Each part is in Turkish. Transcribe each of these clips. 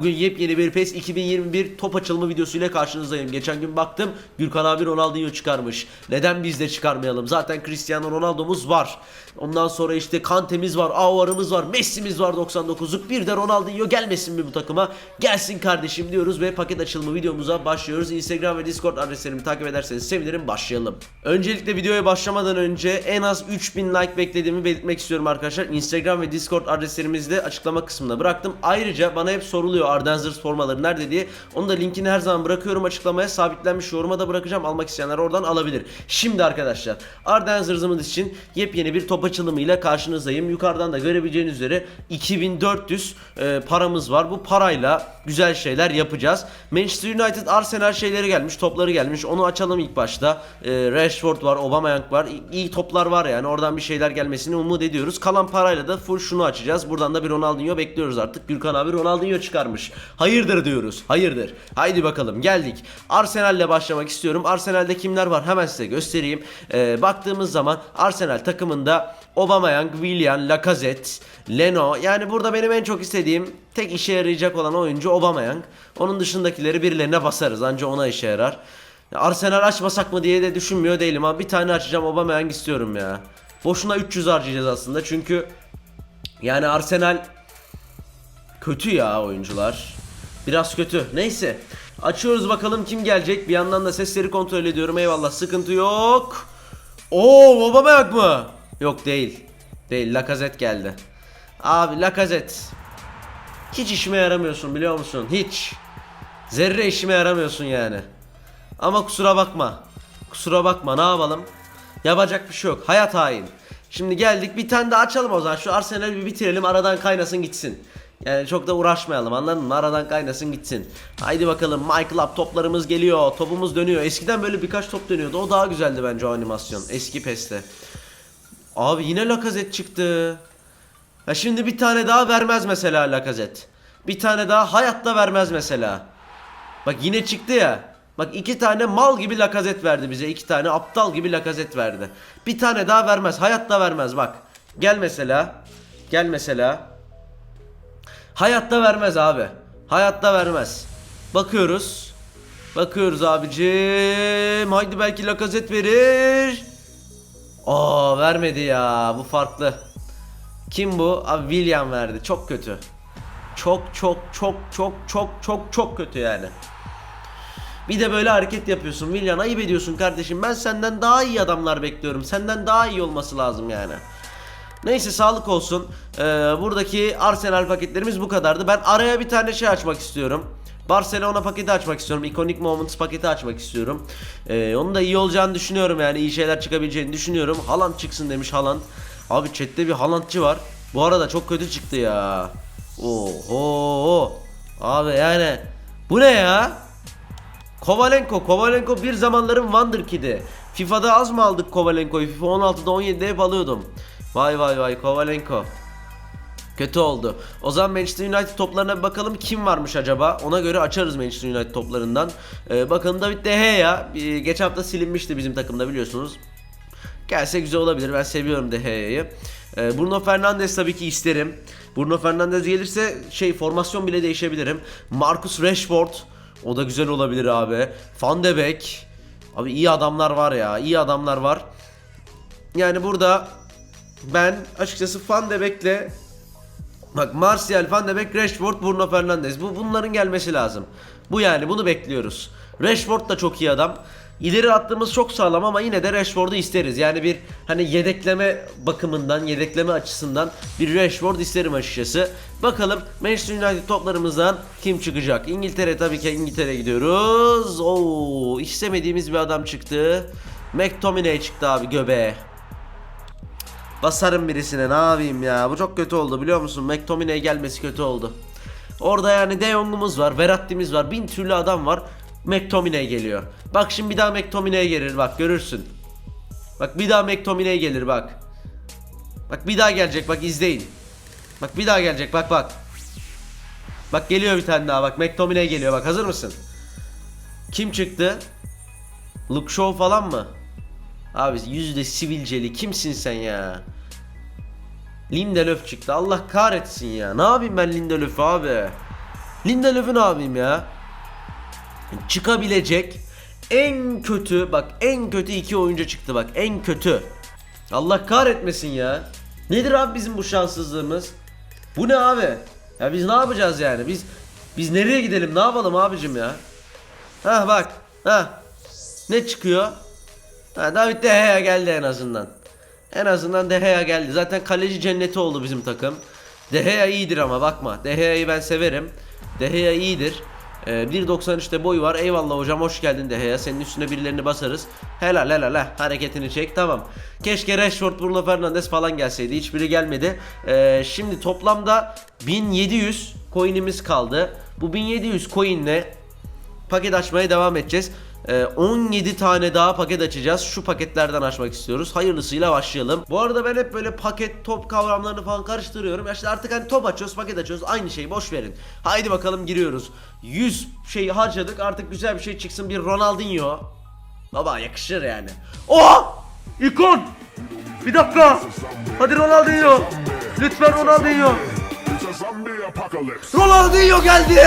Bugün yepyeni bir PES 2021 top açılımı videosuyla karşınızdayım. Geçen gün baktım Gürkan abi Ronaldinho çıkarmış. Neden biz de çıkarmayalım? Zaten Cristiano Ronaldo'muz var. Ondan sonra işte Kante'miz var, Avar'ımız var, Messi'miz var 99'luk. Bir de Ronaldinho gelmesin mi bu takıma? Gelsin kardeşim diyoruz ve paket açılımı videomuza başlıyoruz. Instagram ve Discord adreslerimi takip ederseniz sevinirim. Başlayalım. Öncelikle videoya başlamadan önce en az 3000 like beklediğimi belirtmek istiyorum arkadaşlar. Instagram ve Discord adreslerimizi de açıklama kısmına bıraktım. Ayrıca bana hep soruluyor Ardenzers formaları nerede diye. Onu da linkini her zaman bırakıyorum açıklamaya. Sabitlenmiş yoruma da bırakacağım. Almak isteyenler oradan alabilir. Şimdi arkadaşlar Ardenzers'ımız için yepyeni bir top açılımıyla karşınızdayım. Yukarıdan da görebileceğiniz üzere 2400 e, paramız var. Bu parayla güzel şeyler yapacağız. Manchester United Arsenal şeyleri gelmiş. Topları gelmiş. Onu açalım ilk başta. E, Rashford var. Aubameyang var. İyi, iyi toplar var yani. Oradan bir şeyler gelmesini umut ediyoruz. Kalan parayla da full şunu açacağız. Buradan da bir Ronaldinho bekliyoruz artık. Gürkan abi Ronaldinho çıkarmış. Hayırdır diyoruz. Hayırdır. Haydi bakalım geldik. Arsenal'le başlamak istiyorum. Arsenal'de kimler var hemen size göstereyim. E, baktığımız zaman Arsenal takımında Aubameyang, Willian, Lacazette, Leno. Yani burada benim en çok istediğim tek işe yarayacak olan oyuncu Aubameyang. Onun dışındakileri birilerine basarız. Anca ona işe yarar. Ya Arsenal açmasak mı diye de düşünmüyor değilim ama bir tane açacağım Aubameyang istiyorum ya. Boşuna 300 harcayacağız aslında çünkü yani Arsenal kötü ya oyuncular. Biraz kötü. Neyse. Açıyoruz bakalım kim gelecek. Bir yandan da sesleri kontrol ediyorum. Eyvallah sıkıntı yok. Oo Aubameyang mı? Yok değil. Değil. Lacazette geldi. Abi Lacazette. Hiç işime yaramıyorsun biliyor musun? Hiç. Zerre işime yaramıyorsun yani. Ama kusura bakma. Kusura bakma ne yapalım? Yapacak bir şey yok. Hayat hain. Şimdi geldik bir tane daha açalım o zaman. Şu Arsenal'i bir bitirelim aradan kaynasın gitsin. Yani çok da uğraşmayalım anladın mı? Aradan kaynasın gitsin. Haydi bakalım Michael Up toplarımız geliyor. Topumuz dönüyor. Eskiden böyle birkaç top dönüyordu. O daha güzeldi bence o animasyon. Eski PES'te. Abi yine Lacazette çıktı. Ya şimdi bir tane daha vermez mesela Lacazette. Bir tane daha hayatta vermez mesela. Bak yine çıktı ya. Bak iki tane mal gibi Lacazette verdi bize. iki tane aptal gibi Lacazette verdi. Bir tane daha vermez. Hayatta vermez bak. Gel mesela. Gel mesela. Hayatta vermez abi. Hayatta vermez. Bakıyoruz. Bakıyoruz abicim. Haydi belki Lacazette verir. Aa vermedi ya. Bu farklı. Kim bu? Abi William verdi. Çok kötü. Çok çok çok çok çok çok çok kötü yani. Bir de böyle hareket yapıyorsun William ayıp ediyorsun kardeşim. Ben senden daha iyi adamlar bekliyorum. Senden daha iyi olması lazım yani. Neyse sağlık olsun. Ee, buradaki Arsenal paketlerimiz bu kadardı. Ben araya bir tane şey açmak istiyorum. Barcelona paketi açmak istiyorum. Iconic Moments paketi açmak istiyorum. Ee, onun da iyi olacağını düşünüyorum yani. iyi şeyler çıkabileceğini düşünüyorum. Haaland çıksın demiş Haaland. Abi chatte bir Haalandçı var. Bu arada çok kötü çıktı ya. Oho. Abi yani. Bu ne ya? Kovalenko. Kovalenko bir zamanların Wonderkid'i. FIFA'da az mı aldık Kovalenko'yu? FIFA 16'da 17'de hep alıyordum. Vay vay vay Kovalenko. Kötü oldu. O zaman Manchester United toplarına bir bakalım kim varmış acaba? Ona göre açarız Manchester United toplarından. Ee, bakalım David De Gea. Ee, geçen hafta silinmişti bizim takımda biliyorsunuz. Gelse güzel olabilir. Ben seviyorum De Gea'yı. Ee, Bruno Fernandes tabii ki isterim. Bruno Fernandes gelirse şey formasyon bile değişebilirim. Marcus Rashford. O da güzel olabilir abi. Van de Beek. Abi iyi adamlar var ya. iyi adamlar var. Yani burada ben açıkçası Van de Beek'le Bak Martial, Van de Beek, Rashford, Bruno Fernandes. Bu bunların gelmesi lazım. Bu yani bunu bekliyoruz. Rashford da çok iyi adam. İleri attığımız çok sağlam ama yine de Rashford'u isteriz. Yani bir hani yedekleme bakımından, yedekleme açısından bir Rashford isterim açıkçası. Bakalım Manchester United toplarımızdan kim çıkacak? İngiltere tabii ki İngiltere gidiyoruz. Oo, istemediğimiz bir adam çıktı. McTominay çıktı abi göbeğe. Basarım birisine ne yapayım ya. Bu çok kötü oldu biliyor musun? McTominay gelmesi kötü oldu. Orada yani De Jong'umuz var, Verratti'miz var, bin türlü adam var. McTominay geliyor. Bak şimdi bir daha McTominay gelir bak görürsün. Bak bir daha McTominay gelir bak. Bak bir daha gelecek bak izleyin. Bak bir daha gelecek bak bak. Bak geliyor bir tane daha bak McTominay geliyor bak hazır mısın? Kim çıktı? Luke Shaw falan mı? Abi yüzde sivilceli kimsin sen ya? Lindelöf çıktı. Allah kahretsin ya. Ne yapayım ben Lindelöf'ü abi? Lindelöf'ü ne yapayım ya? Çıkabilecek en kötü bak en kötü iki oyuncu çıktı bak en kötü. Allah kahretmesin ya. Nedir abi bizim bu şanssızlığımız? Bu ne abi? Ya biz ne yapacağız yani? Biz biz nereye gidelim? Ne yapalım abicim ya? Ha bak. Ha. Ne çıkıyor? Ha David De Gea geldi en azından. En azından De Gea geldi. Zaten kaleci cenneti oldu bizim takım. De Gea iyidir ama bakma. De Gea'yı ben severim. De Gea iyidir. Ee, 1.93'te boyu var. Eyvallah hocam hoş geldin De Gea. Senin üstüne birilerini basarız. Helal helal ha. Hareketini çek tamam. Keşke Rashford, Bruno Fernandes falan gelseydi. Hiçbiri gelmedi. Ee, şimdi toplamda 1700 coin'imiz kaldı. Bu 1700 coin'le paket açmaya devam edeceğiz. Ee, 17 tane daha paket açacağız. Şu paketlerden açmak istiyoruz. Hayırlısıyla başlayalım. Bu arada ben hep böyle paket top kavramlarını falan karıştırıyorum. Ya işte artık hani top açıyoruz, paket açıyoruz. Aynı şey boş verin. Haydi bakalım giriyoruz. 100 şey harcadık. Artık güzel bir şey çıksın. Bir Ronaldinho. Baba yakışır yani. Oha! İkon! Bir dakika. Hadi Ronaldinho. Lütfen Ronaldinho. Ronaldinho geldi.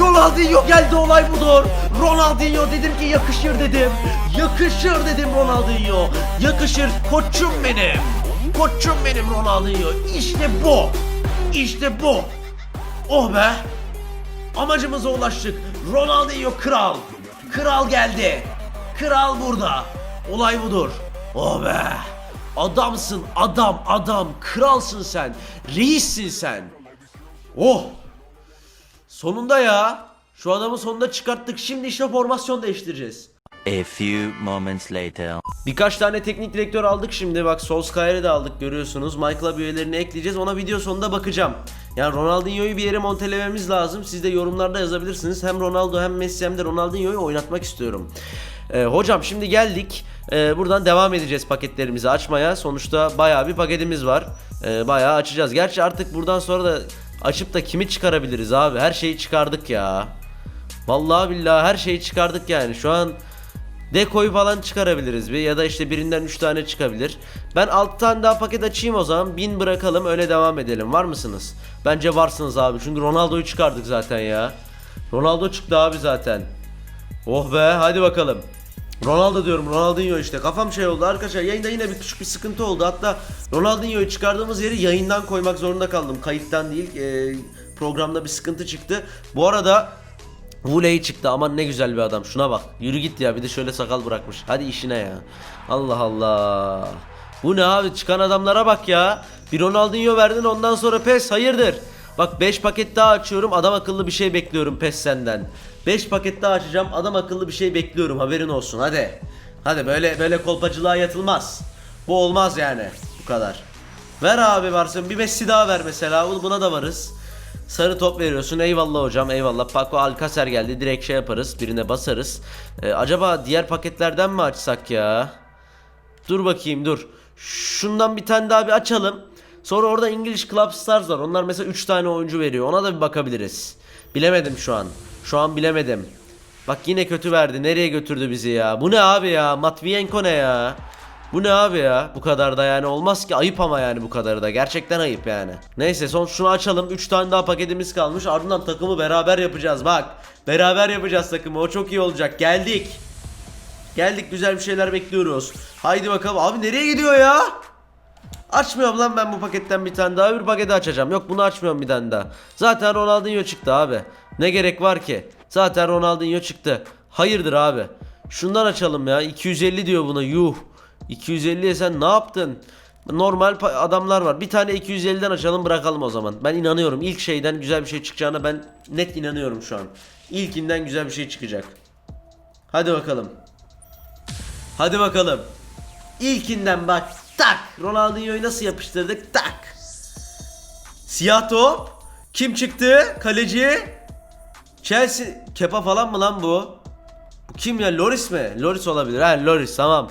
Ronaldinho geldi olay budur. Ronaldinho dedim ki yakışır dedim. Yakışır dedim Ronaldinho. Yakışır koçum benim. Koçum benim Ronaldinho. İşte bu. İşte bu. Oh be. Amacımıza ulaştık. Ronaldinho kral. Kral geldi. Kral burada. Olay budur. Oh be. Adamsın adam adam. Kralsın sen. Reissin sen. Oh. Sonunda ya. Şu adamı sonunda çıkarttık. Şimdi işte formasyon değiştireceğiz. A few moments later. Birkaç tane teknik direktör aldık şimdi. Bak Solskjaer'i de aldık görüyorsunuz. Michael'a üyelerini ekleyeceğiz. Ona video sonunda bakacağım. Yani Ronaldinho'yu bir yere montelememiz lazım. Siz de yorumlarda yazabilirsiniz. Hem Ronaldo hem Messi hem de Ronaldinho'yu oynatmak istiyorum. Ee, hocam şimdi geldik. Ee, buradan devam edeceğiz paketlerimizi açmaya. Sonuçta bayağı bir paketimiz var. Ee, bayağı açacağız. Gerçi artık buradan sonra da açıp da kimi çıkarabiliriz abi? Her şeyi çıkardık ya. Vallahi billahi her şeyi çıkardık yani. Şu an Dekoyu falan çıkarabiliriz bir ya da işte birinden 3 tane çıkabilir. Ben 6 tane daha paket açayım o zaman. 1000 bırakalım öyle devam edelim. Var mısınız? Bence varsınız abi. Çünkü Ronaldo'yu çıkardık zaten ya. Ronaldo çıktı abi zaten. Oh be hadi bakalım. Ronaldo diyorum Ronaldinho işte. Kafam şey oldu arkadaşlar. Yayında yine bir küçük bir sıkıntı oldu. Hatta Ronaldinho'yu çıkardığımız yeri yayından koymak zorunda kaldım. Kayıttan değil Ee, programda bir sıkıntı çıktı. Bu arada Vuley çıktı. Aman ne güzel bir adam. Şuna bak. Yürü git ya. Bir de şöyle sakal bırakmış. Hadi işine ya. Allah Allah. Bu ne abi? Çıkan adamlara bak ya. Bir Ronaldinho verdin ondan sonra pes. Hayırdır? Bak 5 paket daha açıyorum. Adam akıllı bir şey bekliyorum. Pes senden 5 paket daha açacağım. Adam akıllı bir şey bekliyorum. Haberin olsun. Hadi. Hadi böyle böyle kolpacılığa yatılmaz. Bu olmaz yani. Bu kadar. Ver abi varsın. Bir Messi daha ver mesela. Buna da varız. Sarı top veriyorsun. Eyvallah hocam. Eyvallah. Paco Alcacer geldi. Direkt şey yaparız. Birine basarız. Ee, Acaba diğer paketlerden mi açsak ya? Dur bakayım dur. Şundan bir tane daha bir açalım. Sonra orada English Club Stars var. Onlar mesela 3 tane oyuncu veriyor. Ona da bir bakabiliriz. Bilemedim şu an Şu an bilemedim Bak yine kötü verdi nereye götürdü bizi ya Bu ne abi ya Matvienko ne ya bu ne abi ya? Bu kadar da yani olmaz ki. Ayıp ama yani bu kadarı da. Gerçekten ayıp yani. Neyse son şunu açalım. 3 tane daha paketimiz kalmış. Ardından takımı beraber yapacağız. Bak. Beraber yapacağız takımı. O çok iyi olacak. Geldik. Geldik güzel bir şeyler bekliyoruz. Haydi bakalım. Abi nereye gidiyor ya? Açmıyorum lan ben bu paketten bir tane daha. Bir paketi açacağım. Yok bunu açmıyorum bir tane daha. Zaten Ronaldinho çıktı abi. Ne gerek var ki? Zaten Ronaldinho çıktı. Hayırdır abi? Şundan açalım ya. 250 diyor buna. Yuh. 250'ye sen ne yaptın? Normal adamlar var. Bir tane 250'den açalım bırakalım o zaman. Ben inanıyorum. İlk şeyden güzel bir şey çıkacağına ben net inanıyorum şu an. İlkinden güzel bir şey çıkacak. Hadi bakalım. Hadi bakalım. İlkinden bak. Tak. Ronaldinho'yu nasıl yapıştırdık? Tak. Siyah top. Kim çıktı? Kaleci. Chelsea. Kepa falan mı lan bu? Bu kim ya? Loris mi? Loris olabilir. Ha Loris tamam.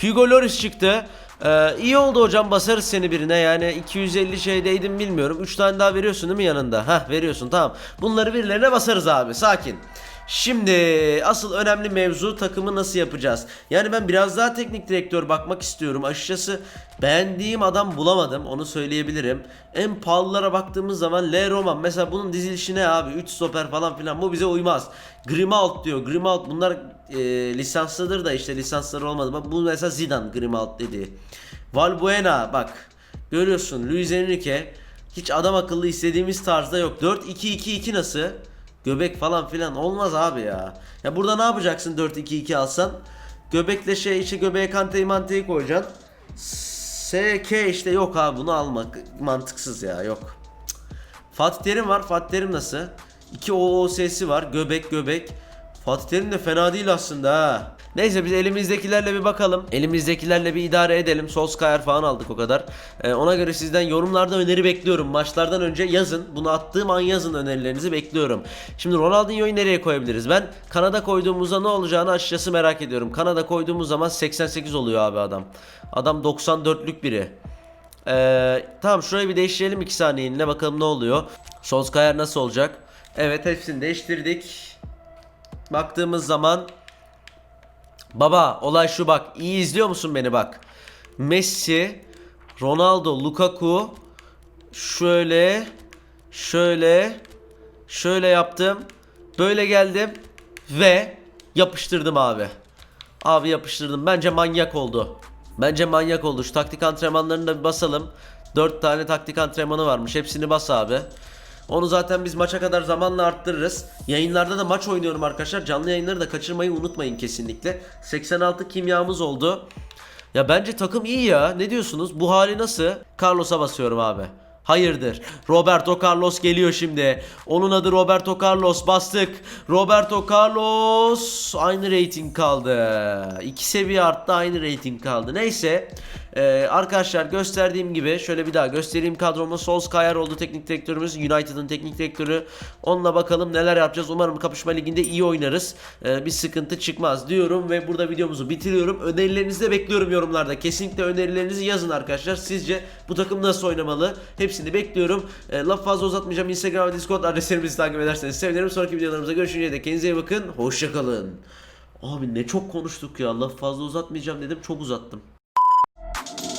Hugo Loris çıktı. Ee, iyi oldu hocam basarız seni birine yani 250 şeydeydim bilmiyorum 3 tane daha veriyorsun değil mi yanında Hah veriyorsun tamam bunları birilerine basarız abi sakin Şimdi asıl önemli mevzu takımı nasıl yapacağız? Yani ben biraz daha teknik direktör bakmak istiyorum. Açıkçası beğendiğim adam bulamadım. Onu söyleyebilirim. En pahalılara baktığımız zaman L Roman. Mesela bunun dizilişi ne abi? 3 stoper falan filan. Bu bize uymaz. Grimalt diyor. Grimalt bunlar e, lisanslıdır da işte lisansları olmadı. Bak bu mesela Zidane Grimalt dedi. Valbuena bak. Görüyorsun Luis Enrique hiç adam akıllı istediğimiz tarzda yok. 4-2-2-2 nasıl? Göbek falan filan olmaz abi ya. Ya burada ne yapacaksın 4-2-2 alsan? Göbekle şey işte göbeğe kanteyi manteyi koyacaksın. SK işte yok abi bunu almak mantıksız ya yok. Cık. Fatih Terim var. Fatih Terim nasıl? 2 OOS'si var. Göbek göbek. Fatih Terim de fena değil aslında ha. Neyse biz elimizdekilerle bir bakalım. Elimizdekilerle bir idare edelim. Solskjaer falan aldık o kadar. Ee, ona göre sizden yorumlarda öneri bekliyorum. Maçlardan önce yazın. Bunu attığım an yazın önerilerinizi bekliyorum. Şimdi Ronaldinho'yu nereye koyabiliriz? Ben Kanada koyduğumuzda ne olacağını açıkçası merak ediyorum. Kanada koyduğumuz zaman 88 oluyor abi adam. Adam 94'lük biri. Ee, tamam şurayı bir değiştirelim 2 saniyeliğine bakalım ne oluyor. Solskjaer nasıl olacak? Evet hepsini değiştirdik. Baktığımız zaman Baba olay şu bak iyi izliyor musun beni bak. Messi, Ronaldo, Lukaku şöyle şöyle şöyle yaptım. Böyle geldim ve yapıştırdım abi. Abi yapıştırdım. Bence manyak oldu. Bence manyak oldu. Şu taktik antrenmanlarını da bir basalım. 4 tane taktik antrenmanı varmış. Hepsini bas abi. Onu zaten biz maça kadar zamanla arttırırız. Yayınlarda da maç oynuyorum arkadaşlar. Canlı yayınları da kaçırmayı unutmayın kesinlikle. 86 kimyamız oldu. Ya bence takım iyi ya. Ne diyorsunuz? Bu hali nasıl? Carlos'a basıyorum abi. Hayırdır? Roberto Carlos geliyor şimdi. Onun adı Roberto Carlos. Bastık. Roberto Carlos aynı rating kaldı. İki seviye arttı aynı rating kaldı. Neyse. Ee, arkadaşlar gösterdiğim gibi şöyle bir daha göstereyim kadromu. Solskjaer oldu teknik direktörümüz. United'ın teknik direktörü. Onunla bakalım neler yapacağız. Umarım kapışma liginde iyi oynarız. Ee, bir sıkıntı çıkmaz diyorum ve burada videomuzu bitiriyorum. Önerilerinizi de bekliyorum yorumlarda. Kesinlikle önerilerinizi yazın arkadaşlar. Sizce bu takım nasıl oynamalı? Hepsini bekliyorum. Ee, laf fazla uzatmayacağım. Instagram ve Discord adreslerimizi takip ederseniz sevinirim. Sonraki videolarımızda görüşünceye dek kendinize iyi bakın. Hoşçakalın. Abi ne çok konuştuk ya. Laf fazla uzatmayacağım dedim. Çok uzattım. thank you